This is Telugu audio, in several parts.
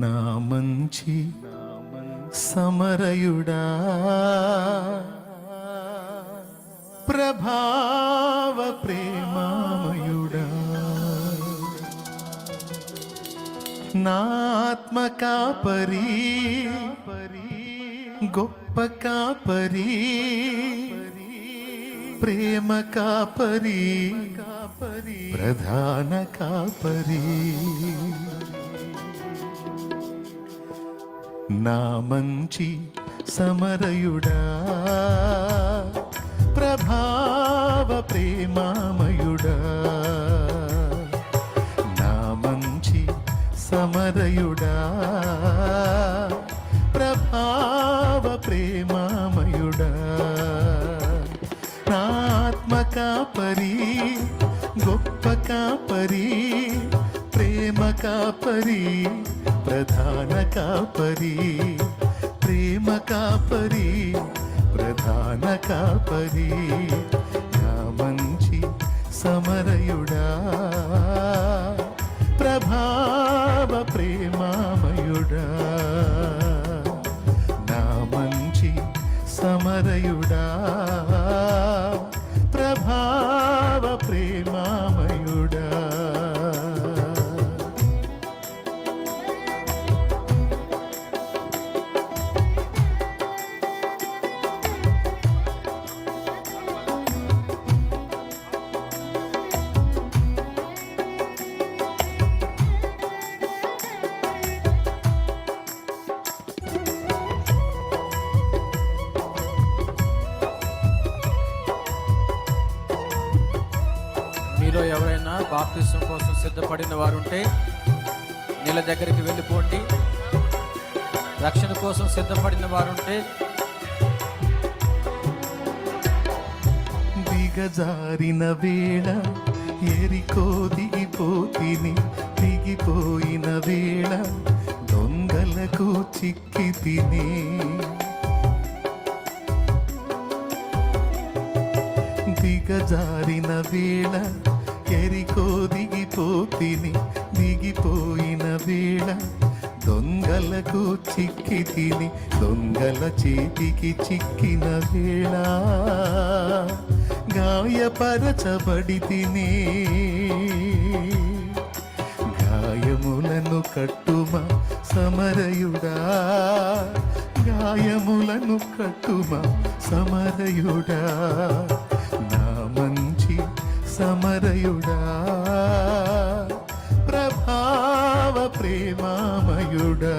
నా మంచి సమరయుడా. ప్రభావ ప్రేమామయుడా. నాత్మ కాపరి గొప్ప కాపరి ప్రేమ కాపరి కాపరి ప్రధాన కాపరి. నా మంచి సమరయుడా. ప్రభావ ప్రేమామయుడా. నా మంచి సమరయుడా. ప్రభావ ప్రేమామయుడా. నా ఆత్మ కాపరి గొప్ప కాపరి ప్రేమ కాపరి ప్రధాన కాపరి ప్రేమ కాపరి ప్రధాన కాపరి నా మంచి సమరయుడా. ప్రభావ ప్రేమ బాప్తిసం కోసం సిద్ధపడిన వారు ఉంటే నీళ్ళ దగ్గరికి వెళ్ళిపోండి. రక్షణ కోసం సిద్ధపడిన వారుంటే దిగజారిన వేళ ఎరికో దిగిపోతిని దిగిపోయిన వేళ దొంగలకు చిక్కి తిని దిగజారిన వేళ ఎరికో దిగిపోతిని దిగిపోయిన వేళ దొంగలకు చిక్కి తిని దొంగల చేతికి చిక్కిన వేళ గాయపరచబడి తిని గాయములను కట్టుమ సమరయుడా. గాయములను కట్టుమ సమరయుడా. సమరయుడా. ప్రభావ ప్రేమామయుడా.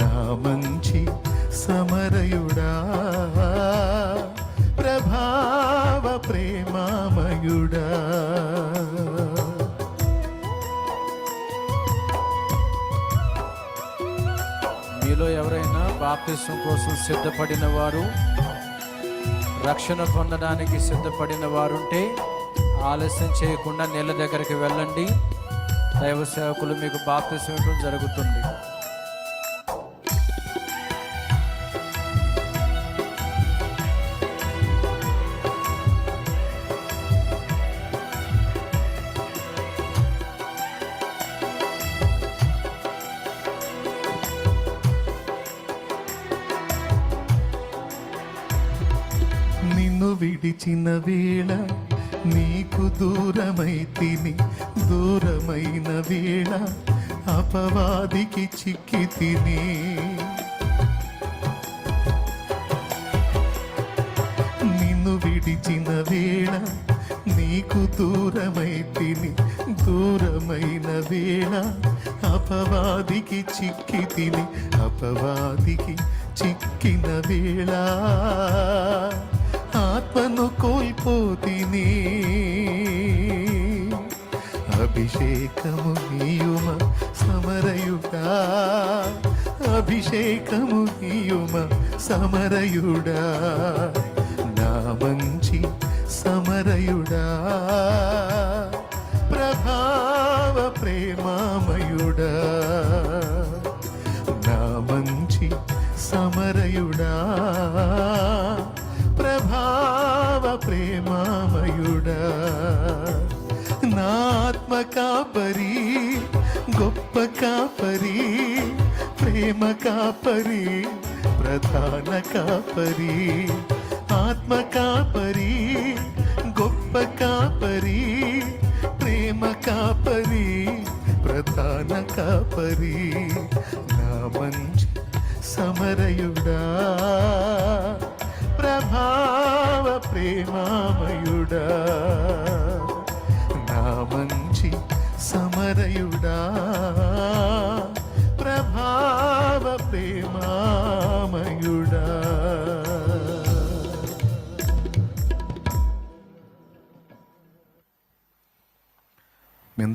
నా మంచి సమరయుడా. ప్రభావ ప్రేమామయుడా. మీలో ఎవరైనా బాప్తిష్టం కోసం సిద్ధపడిన వారు రక్షణ పొందడానికి సిద్ధపడిన వారుంటే ఆలస్యం చేయకుండా నీళ్ళ దగ్గరికి వెళ్ళండి. దైవ సేవకులు మీకు బాప్తిసం జరుగుతుంది. విడిచిన వేళ నీకు దూరమై తిని దూరమైన వేళ అపవాదికి చిక్కి తిని నిన్ను విడిచిన వేళ నీకు దూరమై తిని దూరమైన వేళ అపవాదికి చిక్కి తిని అపవాదికి చిక్కిన వేళ. ఆత్మను కోల్పోతిని. అభిషేకము నీయుమ సమరయుడా. అభిషేకము నీయుమ సమరయుడా. నా మంచి సమరయుడా. ప్రభావ ప్రేమామయుడా. నా మంచి సమరయుడా. ప్రభావ ప్రేమామయుడా నాత్మ కాపరి గొప్ప కాపరి ప్రేమ కాపరి ప్రధాన కాపరి. ఆత్మ కాపరి గొప్ప కాపరి ప్రేమ కాపరి ప్రధాన కాపరి. నా మంచి సమరయుడా. ప్రేమామయుడా. నా మంచి సమరయుడా. ప్రభావ ప్రేమామయుడా